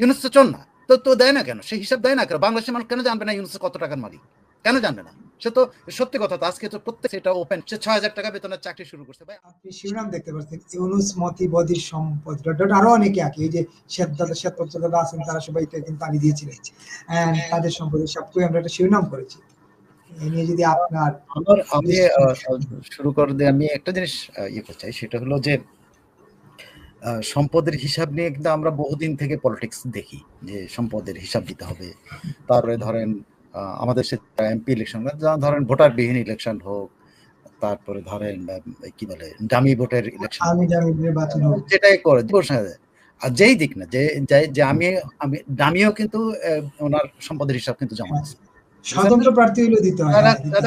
ইউনুস তো চোর না। তো তো দেয় না কেন? সে হিসাব দেয় না কেন? বাংলাদেশের মানুষ কেন জানবে না ইউনুস কত টাকার মালিক? কেন জানবে না? সে তো সত্যি কথা তো আজকে তো প্রত্যেক সেটা ওপেন সে ছয় হাজার টাকা বেতনের চাকরি শুরু করছে। ভাই আপনি শিরোনাম দেখতে পাচ্ছেন। ইউনুস মতি বদির সম্পদ ডট ডট আরও অনেকে আঁকে এই যে শেখ দাদা শেখ দাদা আছেন তারা সবাই এটা কিন্তু আনি দিয়েছিলেন তাদের সম্পদে সবগুলো আমরা একটা শিরোনাম করেছি। এ নিয়ে যদি আপনার আমার আমি আহ, শুরু করে দিয়ে আমি একটা জিনিস ইয়ে করতে চাই। সেটা হলো যে সম্পদের হিসাব নিয়ে কিন্তু আমরা বহুদিন থেকে পলিটিক্স দেখি যে সম্পদের হিসাব দিতে হবে। তারপরে ধরেন আমাদের সে এমপি ইলেকশন ধরেন ভোটার বিহীন ইলেকশন হোক তারপরে ধরেন কি বলে ডামি ভোটের ইলেকশন যেটাই করে আর যেই দিক না যে যে- যে আমি আমি দামিও কিন্তু ওনার সম্পদের হিসাব কিন্তু জমা দিয়েছে স্বতন্ত্র প্রার্থী হইলেও দিতে হয়।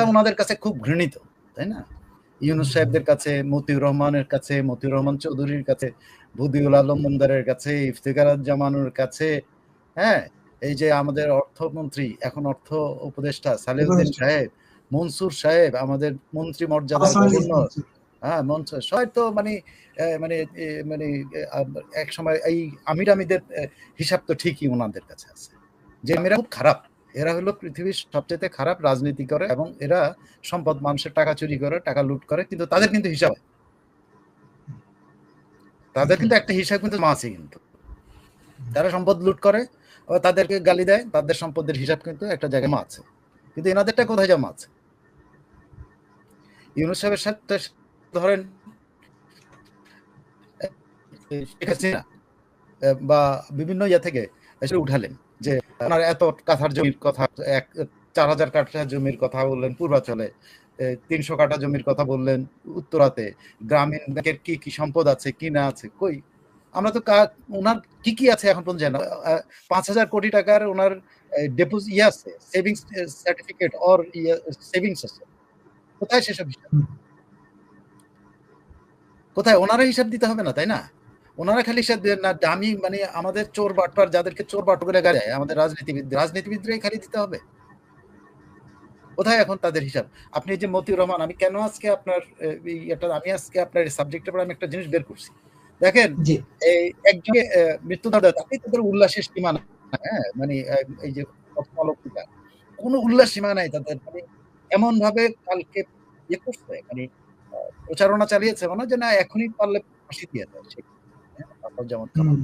ওনাদের কাছে খুব ঘৃণিত তাই না? ইউনুস সাহেবদের কাছে মতিউর রহমানের কাছে মতিউর রহমান চৌধুরীর কাছে বুদিউল আলম মন্দারের কাছে ইফতিকার জামানুর কাছে হ্যাঁ? এই যে আমাদের অর্থমন্ত্রী এখন অর্থ উপদেষ্টা সালেউদ্দিন সাহেব মনসুর সাহেব আমাদের মন্ত্রী মর্যাদা হ্যাঁ মনসুর সবাই তো মানে মানে মানে এক সময় এই আমির আমিদের হিসাব তো ঠিকই ওনাদের কাছে আছে। যে আমিরা খুব খারাপ। এরা হলো পৃথিবীর সবচেয়ে খারাপ রাজনীতি করে এবং এরা সম্পদ, মানুষের টাকা চুরি করে, টাকা লুট করে, কিন্তু তাদের কিন্তু হিসাব তাদের কিন্তু একটা হিসাব কিন্তু আছে কিন্তু। তারা সম্পদ লুট করে তাদেরকে গালি দেয়, তাদের সম্পদের হিসাব কিন্তু একটা জায়গায় আছে কিন্তু এনাদেরটা কোথায় জমা আছে ইউনুস সাহেবের সাথে ধরেন বা বিভিন্ন ইয়ে থেকে উঠালেন। যে ওনার এত কাঠার জমির কথা, এক, চার হাজার কাঠা জমির কথা বললেন পূর্বাচলে তিনশো কাঠা জমির কথা বললেন উত্তরাতে, গ্রামীণ ব্যাংকের কি কি সম্পদ আছে, কি না আছে, কই? আমরা তো ওনার কি কি আছে এখন পর্যন্ত জানি। পাঁচ হাজার কোটি টাকার ওনার ডেপোজিট ইয়ে আছে সেভিংস সার্টিফিকেট অর সেভিংস আছে। কোথায় সেসব হিসাব? কোথায়? ওনারা হিসাব দিতে হবে না, তাই না? ওনারা খালি দেন না দামি মানে আমাদের চোর বাটপার যাদেরকে চোর বাট করে গাড়ে আমাদের রাজনীতিবিদ রাজনীতিবিদরাই খালি দিতে হবে। কোথায় এখন তাদের হিসাব? আপনি যে মতিউর রহমান আমি কেন আজকে আপনার একটা আমি আজকে আপনার সাবজেক্টের পর আমি একটা জিনিস বের করছি। দেখেন এই আহ, মৃত্যুদণ্ড তাতে তাদের উল্লাসের সীমা নাই হ্যাঁ? মানে এই যে অলৌকিকা কোনো উল্লাস সীমা নাই তাদের মানে এমন ভাবে কালকে ইয়ে করছে মানে প্রচারণা চালিয়েছে মনে যে না এখনই পারলে ফাঁসি দিয়ে দেয় কামাল।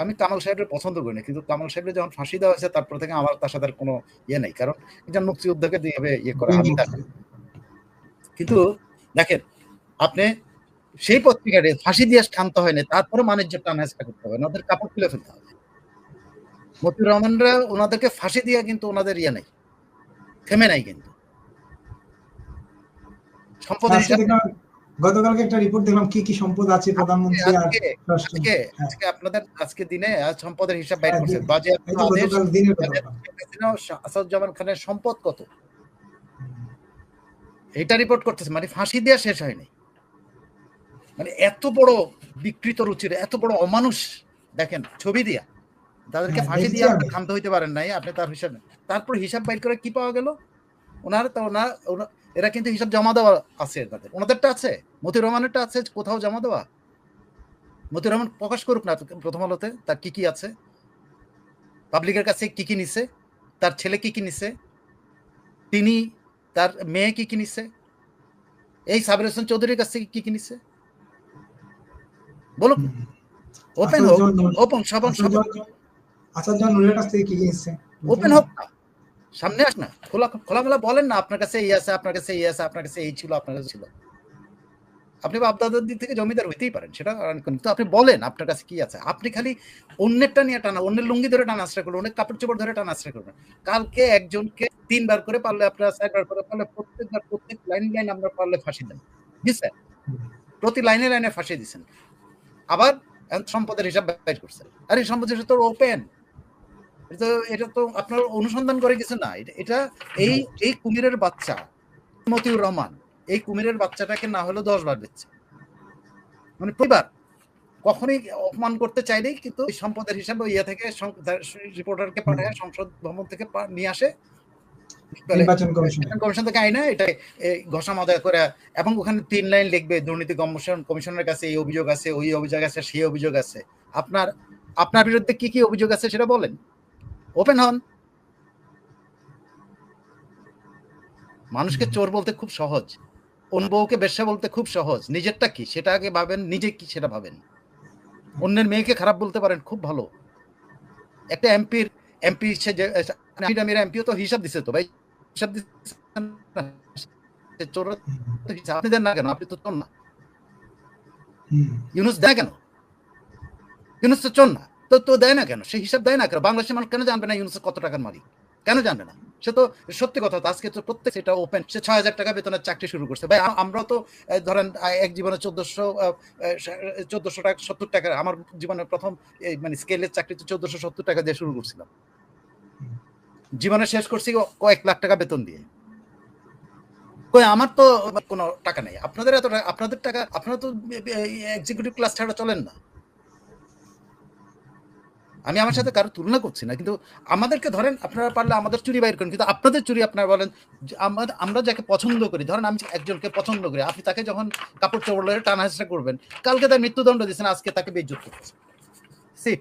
আমি কামাল সাহেবের পছন্দ করি না কিন্তু কামাল সাহেবের যখন ফাঁসি দেওয়া হয়েছে তারপর থেকে আমার তার সাথে কোনো ইয়ে নেই। কারণ একজন মুক্তিযোদ্ধাকে দিয়ে ইয়ে করা আমি কিন্তু দেখেন আপনি সেই পত্রিকাটি ফাঁসি দিয়ে শান্ত হয়নি তারপরে বাণিজ্য টান হেঁচড়া করতে হবে ওদের কাপড় খুলে ফেলতে হবে। মতিউর রহমানরা ওনাদেরকে ফাঁসি দিয়ে কিন্তু ওনাদের ইয়ে নেই থেমে নাই কিন্তু। দেখলাম গতকালকে একটা রিপোর্ট দেখলাম কি কি সম্পদ আছে প্রধানমন্ত্রী আর আজকে আজকে হ্যাঁ, আপনাদের আজকে দিনে সম্পদের হিসাব বাইর হ্যাঁ, করছে ও আসাদুজ্জামান খানের সম্পদ কত? এটা রিপোর্ট করতেছে। মানে ফাঁসি দেওয়া শেষ হয়নি। মানে এত বড় বিকৃত রুচির এত বড় অমানুষ দেখেন ছবি দিয়া। তাদেরকে হ্যাঁ, ফাঁসি দিয়ে আপনি। ক্ষান্ত হইতে পারেন নাই। আপনি তার হিসাব তারপর হিসাব বাইর করে কি পাওয়া গেল? ওনার তো ওনার ওনা- এরা কিন্তু হিসাব জমা দেওয়া আছে তাদের। ওনাদেরটা আছে মতিউর রহমানেরটা আছে কোথাও জমা দেওয়া। মতিউর রহমান প্রকাশ করুক না প্রথম আলোতে তার কি কি আছে। পাবলিকের কাছে কি কি নিছে তার ছেলে কি কি নিছে তিনি তার মেয়ে কি কি নিছে এই সাবির হোসেন চৌধুরীর কাছ থেকে কি কি নিছে। হুম। ওপেন হোক ওপেন সবন জামান- আসাদ নুরের কাছ থেকে কি কি নিচ্ছে ওপেন হোক না। সামনে আস না খোলা খোলামেলা বলেন না, আপনার কাছে এই আছে, আপনার কাছে এই আছে, আপনার কাছে এই ছিল, আপনার কাছে ছিল। আপনি আপনাদের দিক থেকে জমিদার হইতেই পারেন, সেটা কিন্তু আপনি বলেন আপনার কাছে কি আছে। আপনি খালি অন্যেরটা নিয়ে টানা, অন্যের লুঙ্গি ধরে টানা আশ্রয় করবেন অনেক কাপড় চোপড় ধরে টানা আশ্রয় করবেন কালকে একজনকে তিনবার করে পারলে আপনার চারবার করে পারলে প্রত্যেকবার প্রত্যেক লাইন লাইন আমরা পারলে ফাঁসি দেন। বুঝছেন? প্রতি লাইনে লাইনে ফাঁসি দিচ্ছেন আবার সম্পদের হিসাব বাইর করছে আর এই সম্পদের হিসাব তো ওপেন এটা এটা তো আপনার অনুসন্ধান করে কিছু না। এটা- এই এই কুমিরের বাচ্চা মতিউর রহমান এই কুমিরের বাচ্চাটাকে না হলেও দশ বার দিচ্ছে মানে প্রতিবার। কখনোই অপমান করতে চাইলেই কিন্তু সম্পদের হিসাবে ইয়ে থেকে রিপোর্টারকে পাঠায় সংসদ ভবন থেকে নিয়ে আসে। কমিশন। থেকে আইনা এটা ঘষা মাদা করে এবং ওখানে তিন লাইন লিখবে দুর্নীতি কমিশন কমিশনের কাছে এই অভিযোগ আছে ওই অভিযোগ আছে সেই অভিযোগ আছে। আপনার আপনার বিরুদ্ধে কি কি অভিযোগ আছে সেটা বলেন। ওপেন হন। মানুষকে চোর বলতে খুব সহজ। অন্য বউকে বেশ্যা বলতে খুব সহজ। নিজেরটা কি? সেটা আগে ভাবেন নিজে কি সেটা ভাবেন। অন্যের মেয়েকে খারাপ বলতে পারেন খুব ভালো। একটা এমপির এমপি সে যে এমপিও তো হিসাব দিছে তো ভাই। হিসাব দিচ্ছে না। চোর আপনি দেন না কেন? আপনি তো চোর না। ইউনুস দেয় কেন? ইউনুস তো চোর না। তো তো দেয় না কেন? সে হিসাব দেয় না কেন? বাংলাদেশের মানুষ কেন জানবে না ইউনুস কত টাকার মালিক? কেন জানবে না? সে তো সত্যি কথা আজকে তো প্রত্যেক সেটা ওপেন সে ছয় হাজার টাকা বেতনের চাকরি শুরু করছে। ভাই, আ- আমরাও তো ধরেন এক জীবনে চোদ্দশো চোদ্দশো টাকা, সত্তর টাকা, আমার জীবনের প্রথম মানে স্কেলের চাকরি তো চোদ্দশো সত্তর টাকা দিয়ে শুরু করছিলাম। জীবনে শেষ করছি কয়েক লাখ টাকা বেতন দিয়ে। কই, আমার তো কোনো টাকা নেই। আপনাদের এত আপনাদের টাকা, আপনারা তো এক্সিকিউটিভ ক্লাস ছাড়া চলেন না। আমি আমার সাথে কারও তুলনা করছি না কিন্তু আমাদেরকে ধরেন আপনারা পারলে আমাদের চুরি বাইর করেন কিন্তু আপনাদের চুরি আপনারা বলেন আমাদের আমরা যাকে পছন্দ করি ধরেন আমি একজনকে পছন্দ করি আপনি তাকে যখন কাপড় চোপড় ধরে টানা হেসরা করবেন কালকে তার মৃত্যুদণ্ড দিচ্ছেন আজকে তাকে বেজ্জত করতেছেন See,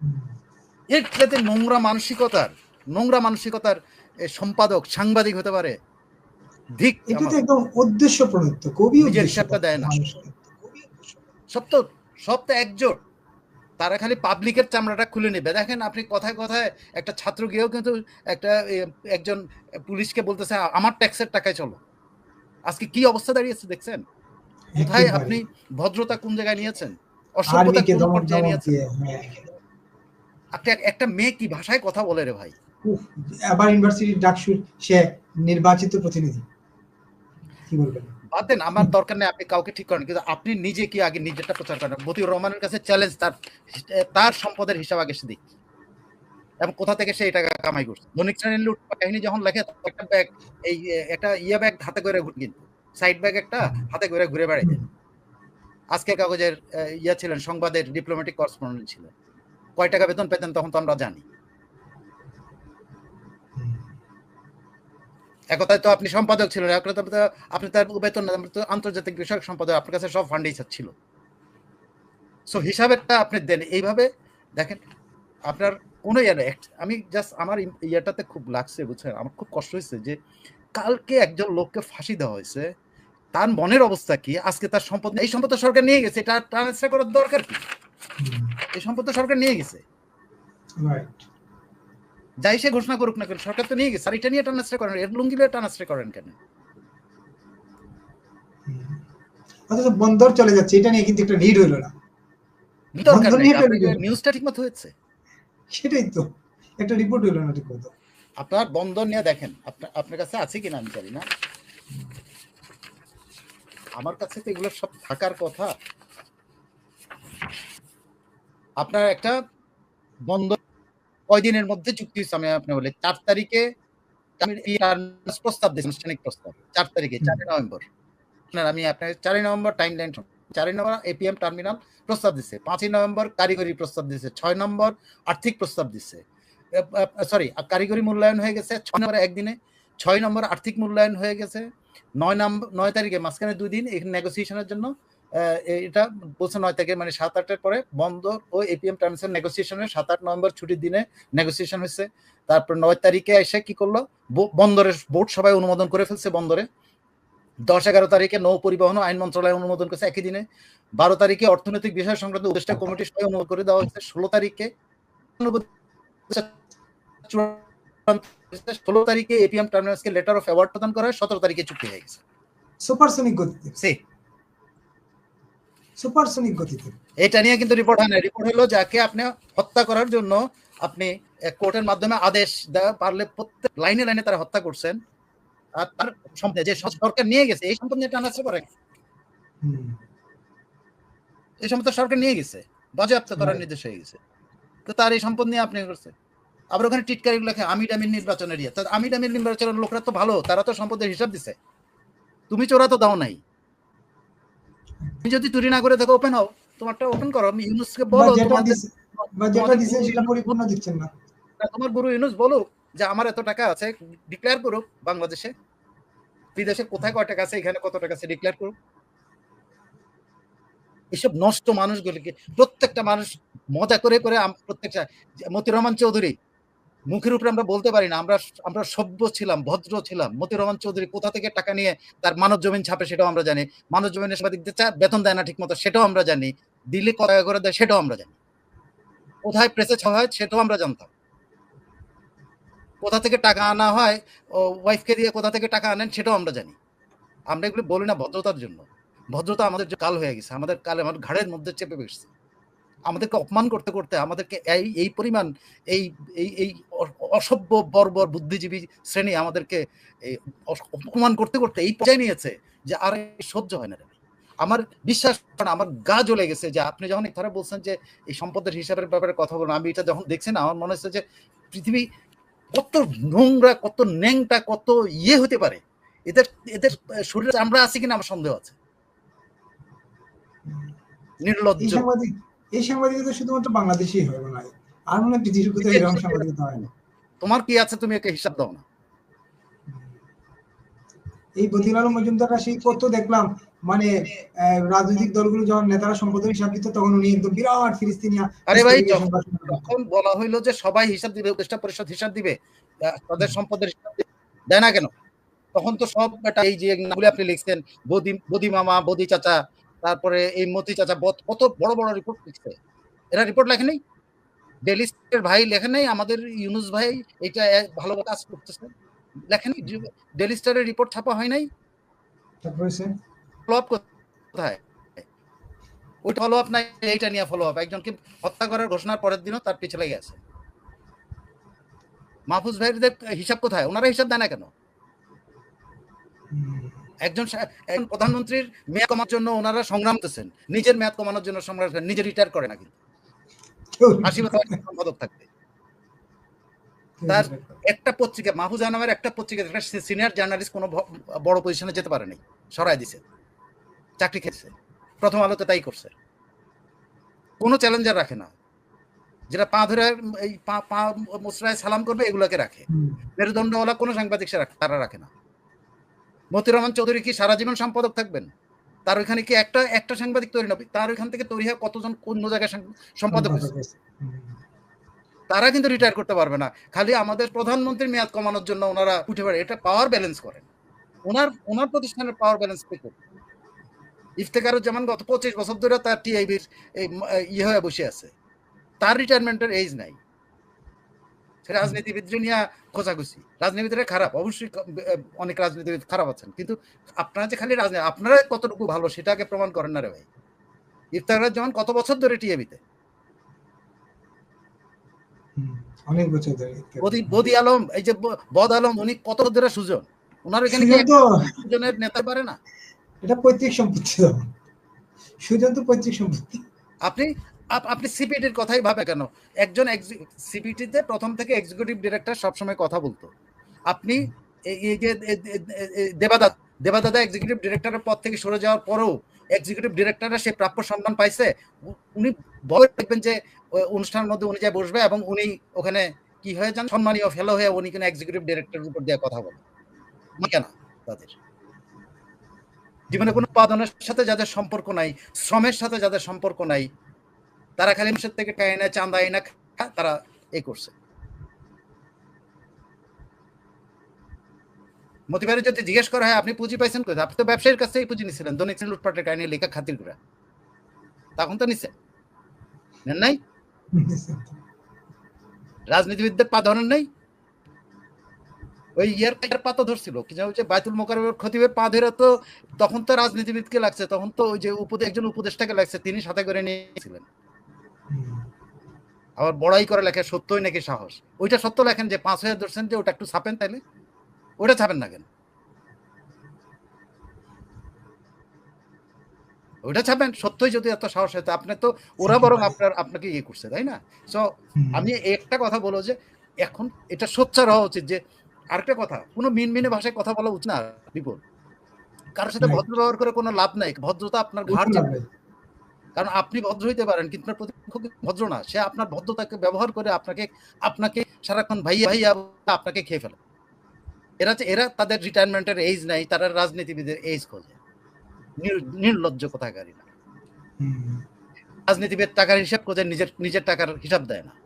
হুম, এর যাতে নোংরা মানসিকতার নোংরা মানসিকতার সম্পাদক সাংবাদিক হতে পারে ধিক এটা তো একদম উদ্দেশ্য প্রণীত কবি হিসাবটা দেয় না। সব তো সব তো একজোট। তারা খালি পাবলিকের চামড়াটা খুলে নেবে। দেখেন আপনি কথায় কথায় একটা ছাত্র গিয়েও কিন্তু একটা একজন পুলিশকে বলতেছে আমার ট্যাক্সের টাকায় চলো। আজকে কি অবস্থা দাঁড়িয়েছে দেখছেন? কোথায় আপনি ভদ্রতা কোন জায়গায় নিয়েছেন? অসভ্যতা কোন পর্যায়ে নিয়েছেন? হ্যাঁ। আপনি একটা মেয়ে কি ভাষায় কথা বলে রে ভাই? আবার ইউনিভার্সিটির ডাকসুর সে নির্বাচিত প্রতিনিধি। কি বলবেন? বাদ আমার দরকার নেই আপনি কাউকে ঠিক করেন, কিন্তু আপনি নিজে কি আগে নিজেরটা প্রচার করেন? মতিউর রহমানের কাছে চ্যালেঞ্জ তার তার সম্পদের হিসাব আগে সে দিক। এবং কোথা থেকে সে টাকা কামাই করছে? ধনিক শ্রেণির কাহিনী যখন লেখে একটা ব্যাগ এই, একটা ইয়ে ব্যাগ হাতে করে ঘুরে কিন্তু সাইড ব্যাগ একটা হাতে করে ঘুরে বেড়াই দেন আজকে কাগজের ইয়ে ছিলেন, সংবাদের ডিপ্লোম্যাটিক করসপন্ডেন্ট ছিলেন। কয় টাকা বেতন পেতেন তখন তো আমরা জানি। একথায় তো আপনি সম্পাদক ছিলেন একথায় তো আপনি তার বেতন আন্তর্জাতিক বিষয়ক সম্পাদক আপনার কাছে সব ফান্ডেই ছিল। সো হিসাবেরটা আপনি দেন। এইভাবে দেখেন আপনার কোনো ইয়ে নেই। আমি জাস্ট আমার ইয়েটাতে খুব লাগছে বুঝছেন? আমার খুব কষ্ট হয়েছে যে কালকে একজন লোককে ফাঁসি দেওয়া হয়েছে। তার মনের অবস্থা কি? আজকে তার সম্পদ এই সম্পদ তো সরকার নিয়ে গেছে এটা ট্রান্সফার করার দরকার কি? এই সম্পদ তো সরকার নিয়ে গেছে। রাইট যাই সে ঘোষণা করুক না কেন সরকার তো নিয়ে গেছে। আর এটা নিয়ে ট্রান্সফার করেন এর লুঙ্গি ট্রান্সফার করেন কেন? অথচ বন্দর চলে যাচ্ছে এটা নিয়ে কিন্তু একটা নিড হইল না। নিউজটা ঠিক মতো হয়েছে? সেটাই তো। একটা রিপোর্ট হইল না ঠিক মতো আপনার বন্দর নিয়ে দেখেন আপনার আপনার কাছে আছে কিনা আমি জানি না। আমার কাছে তো এগুলো সব থাকার কথা। আপনার একটা বন্ধন কয়দিনের মধ্যে চুক্তি হয়েছে আমি আপনি বলে। চার তারিখে প্রস্তাব দিয়েছি আনুষ্ঠানিক প্রস্তাব। চার তারিখে চারই নভেম্বর। আমি আপনার চারই নভেম্বর টাইম লাইন চারই নভেম্বর এপিএম টার্মিনাল প্রস্তাব দিচ্ছে পাঁচই নভেম্বর কারিগরি প্রস্তাব দিচ্ছে ছয় নম্বর আর্থিক প্রস্তাব দিচ্ছে সরি কারিগরি মূল্যায়ন হয়ে গেছে ছয় নম্বর একদিনে ছয় নম্বর আর্থিক মূল্যায়ন হয়ে গেছে নয় নম্বর নয় তারিখে মাঝখানে দুই দিন এখানে নেগোসিয়েশনের জন্য এটা বলছে নয় তারিখে মানে সাত আটের পরে বন্দর ও এপিএম টার্মসের নেগোসিয়েশনের সাত আট নভেম্বর ছুটির দিনে নেগোসিয়েশন হয়েছে। তারপর নয় তারিখে এসে কি করল? বন্দরের বোর্ড সবাই অনুমোদন করে ফেলছে বন্দরে। দশ এগারো তারিখে নৌ পরিবহন আইন মন্ত্রণালয় অনুমোদন করেছে একই দিনে। বারো তারিখে অর্থনৈতিক বিষয় সংক্রান্ত উপদেষ্টা কমিটি সবাই অনুমোদন করে দেওয়া হয়েছে। ষোলো তারিখে ষোলো তারিখে এপিএম টার্মিনালসকে লেটার অফ অ্যাওয়ার্ড প্রদান করা হয়। সতেরো তারিখে চুক্তি হয়ে গেছে। সুপারসনিক গতিতে। সুপারসনিক গতিতে। এটা নিয়ে কিন্তু রিপোর্ট হয় না রিপোর্ট হলো যাকে আপনি হত্যা করার জন্য আপনি কোর্টের মাধ্যমে আদেশ দেওয়া পারলে প্রত্যেক লাইনে লাইনে তারা হত্যা করছেন। আর তার সম্পদ যে সরকার নিয়ে গেছে এই সম্পদ নিয়ে ট্রান্সফার করে এই সম্পদ সরকার নিয়ে গেছে। বাজেয়াপ্ত করার নির্দেশ হয়ে গেছে। তো তার এই সম্পদ নিয়ে আপনি করছে। আবার ওখানে টিটকারি লেখে আমি ডামির নির্বাচনের ইয়ে। তা আমি ডামির নির্বাচনের লোকরা তো ভালো তারা তো সম্পদের হিসাব দিছে। তুমি চোরা তো দাও নাই। তুমি যদি চুরি না করে থাকো ওপেন হও। তোমারটা ওপেন করো। আমি ইউনুসকে বলো তোমার গুরু ইউনুস বলুক যে আমার এত টাকা আছে ডিক্লেয়ার করুক বাংলাদেশে। বিদেশে কোথায় কয় টাকা আছে এখানে কত টাকা আছে ডিক্লেয়ার করুক। এসব নষ্ট মানুষগুলিকে প্রত্যেকটা মানুষ মজা করে করে প্রত্যেকটা মতিউর রহমান চৌধুরী মুখের উপরে আমরা বলতে পারি না, আমরা আমরা সভ্য ছিলাম, ভদ্র ছিলাম। মতি রহমান চৌধুরী কোথা থেকে টাকা নিয়ে তার মানব জমিন ছাপে সেটাও আমরা জানি। মানব জমিনের সাংবাদিকদের বেতন দেয় না ঠিক মতো সেটাও আমরা জানি। দিল্লি কত করে দেয় সেটাও আমরা জানি। কোথায় প্রেসে ছাওয়া হয় সেটাও আমরা জানতাম। কোথা থেকে টাকা আনা হয় ওয়াইফকে দিয়ে কোথা থেকে টাকা আনেন সেটাও আমরা জানি। আমরা এগুলো বলি না ভদ্রতার জন্য। ভদ্রতা আমাদের কাল হয়ে গেছে, আমাদের কালে আমার ঘাড়ের মধ্যে চেপে বসছে। আমাদেরকে অপমান করতে করতে আমাদেরকে এই এই পরিমাণ এই এই এই অসভ্য বর্বর বুদ্ধিজীবী শ্রেণি আমাদেরকে এই অপমান করতে করতে এই পর্যায়ে নিয়েছে যে আর সহ্য হয় না আমার বিশ্বাস আমার গা জ্বলে গেছে যে আপনি যখন ধরে বলছেন যে এই সম্পদের হিসাবের ব্যাপারে কথা বলুন আমি এটা যখন দেখছি না আমার মনে হচ্ছে যে পৃথিবী কত নোংরা কত ন্যাংটা কত ইয়ে হতে পারে। এদের এদের শরীরে আমরা আছি কিনা আমার সন্দেহ আছে। নির্লজ্জ। এই সাংবাদিকতা শুধুমাত্র বাংলাদেশেই হয় মনে হয়। আর মনে হয় পৃথিবীর কোথাও এরকম সাংবাদিকতা হয় না। তোমার কি আছে? তুমি একে হিসাব দাও না। এই বদিল আলম মজুমদাররা সেই কত দেখলাম। মানে রাজনৈতিক দলগুলো যখন নেতারা সম্পদের হিসাব দিত তখন উনি একদম বিরাট ফিলিস্তিনিয়া আরে ভাই। যখন বলা হইল যে সবাই হিসাব দিবে উপদেষ্টা পরিষদ হিসাব দিবে তাদের সম্পদের হিসাব দেয় না কেন? তখন তো সব এই যে নামগুলো আপনি লিখছেন বদি বদি মামা বদি চাচা তারপরে এই মতি চাচা কত বড় বড় রিপোর্ট লিখছে। এরা রিপোর্ট লেখে নেই? ডেলি স্টারের ভাই লেখে নেই আমাদের ইউনুস ভাই এটা ভালো কাজ করতেছে। লেখেনি ডেলি স্টারের রিপোর্ট ছাপা হয় নাই? ফলো আপ কোথায়? ওই ফলো আপ নাই এইটা নিয়ে ফলো আপ একজনকে হত্যা করার ঘোষণার পরের দিনও তার পিছে লেগে আছে। মাহফুজ ভাইদের হিসাব কোথায়? ওনারা হিসাব দেয় না কেন? একজন একজন প্রধানমন্ত্রীর মেয়াদ কমার জন্য ওনারা সংগ্রাম করতেছেন। নিজের মেয়াদ কমানোর জন্য সংগ্রাম নিজে রিটায়ার করে না কিন্তু। আশি বছর সম্পাদক থাকবে। তার একটা পত্রিকা মাহফুজা নামের একটা পত্রিকা একটা সিনিয়র জার্নালিস্ট কোনো বড় পজিশনে যেতে পারেনি সরাই দিছে। চাকরি খেয়েছে। প্রথম আলোতে তাই করছে। কোনো চ্যালেঞ্জার রাখে না। যেটা পা ধরে এই পা পা মুসরায় সালাম করবে এগুলোকে রাখে। মেরুদণ্ডওয়ালা কোনো সাংবাদিক সে তারা রাখে না। মতিউর রহমান চৌধুরী কি সারা জীবন সম্পাদক থাকবেন? তার ওইখানে কি একটা একটা সাংবাদিক তৈরি হবে? তার ওইখান থেকে তৈরি হয় কতজন কোন জায়গায় সম্পাদক হয়েছে? তারা কিন্তু রিটায়ার করতে পারবে না। খালি আমাদের প্রধানমন্ত্রীর মেয়াদ কমানোর জন্য ওনারা উঠে পড়ে এটা পাওয়ার ব্যালেন্স করেন। ওনার ওনার প্রতিষ্ঠানের পাওয়ার ব্যালেন্স কে করবে ইফতেকারুজ্জামান গত পঁচিশ বছর ধরে তার টিআইবির এই ইয়ে হয়ে বসে আছে। তার রিটায়ারমেন্টের এজ নাই। সে রাজনীতিবিদ নিয়ে খোঁজাখুঁজি। রাজনীতিবিদরা খারাপ অবশ্যই অনেক রাজনীতিবিদ খারাপ আছেন। কিন্তু আপনারা যে খালি রাজনীতি আপনারা কতটুকু ভালো সেটাকে প্রমাণ করেন না রে ভাই? ইফতার কত বছর ধরে হুম, অনেক বছর ধরে বদি আলম এই যে বদ আলম উনি কত ধরে সুজন? ওনার এখানে কি সুজন নেতা পারে না? এটা পৈতৃক সম্পত্তি সুজন তো পৈতৃক সম্পত্তি। আপনি আপ- আপনি সিপিটির কথাই ভাবে কেন? একজন সিপিটিতে প্রথম থেকে এক্সিকিউটিভ ডিরেক্টর সবসময় কথা বলতো। আপনি এই যে দেবাদা দেবাদাদা এক্সিকিউটিভ ডিরেক্টরের পদ থেকে সরে যাওয়ার পরেও এক্সিকিউটিভ ডিরেক্টরের সে প্রাপ্য সম্মান পাইছে। উনি বলে দেখবেন যে অনুষ্ঠানের মধ্যে উনি যা বসবে এবং উনি ওখানে কি হয়ে যান? সম্মানীয় ফেলো হয়ে উনি কিন্তু এক্সিকিউটিভ ডিরেক্টরের উপর দিয়ে কথা বলেন। না কেন তাদের? জীবনে কোনো উৎপাদনের সাথে যাদের সম্পর্ক নাই, শ্রমের সাথে যাদের সম্পর্ক নাই তারা খালি মানুষের থেকে টাকা এনে চান্দা এনে তারা এই করছে। মতিবারে যদি জিজ্ঞেস করা হয়, আপনি পুঁজি পাইছেন কোথায় আপনি তো ব্যবসায়ীর কাছ থেকেই পুঁজি নিছিলেন, দৈনিক শ্রেণি লুটপাটের কাহিনী লেখা খাতির করে। তখন তো নিছেন নেন নাই? রাজনীতিবিদদের পা ধরেন নাই? ওই ইয়ার পা তো ধরছিল। কি যে বাইতুল মোকারমের খতিবের পা ধরে তো তখন তো রাজনীতিবিদকে লাগছে, তখন তো ওই যে উপদে একজন উপদেষ্টাকে লাগছে, তিনি সাথে করে নিয়েছিলেন। আবার বড়াই করে লেখে সত্যই নাকি সাহস? ওইটা সত্য লেখেন যে পাঁচ হাজার ধরছেন যে ওটা একটু ছাপেন তাইলে। ওটা ছাপেন না কেন? ওইটা ছাপেন সত্যই যদি এত সাহস হয় আপনি তো ওরা বরং আপনার আপনাকে ইয়ে করছে তাই না? সো আমি একটা কথা বলব যে এখন এটা সোচ্চার হওয়া উচিত যে আরেকটা কথা কোনো মিন মিনে ভাষায় কথা বলা উচিত না বিপুল। কারোর সাথে ভদ্র ব্যবহার করে কোনো লাভ নাই ভদ্রতা আপনার ঘাড়। হবে। কারণ আপনি ভদ্র হইতে পারেন কিন্তু আপনার প্রতিপক্ষ ভদ্র না। সে আপনার ভদ্রতাকে ব্যবহার করে আপনাকে আপনাকে সারাক্ষণ ভাইয়া ভাইয়া আপনাকে খেয়ে ফেলে। এরা যে- এরা তাদের রিটায়ারমেন্টের এজ নাই তারা রাজনীতিবিদের এজ খোঁজে। নির- নির্লজ্জ কথাকারী না। রাজনীতিবিদ টাকার হিসাব খোঁজে নিজের নিজের টাকার হিসাব দেয় না।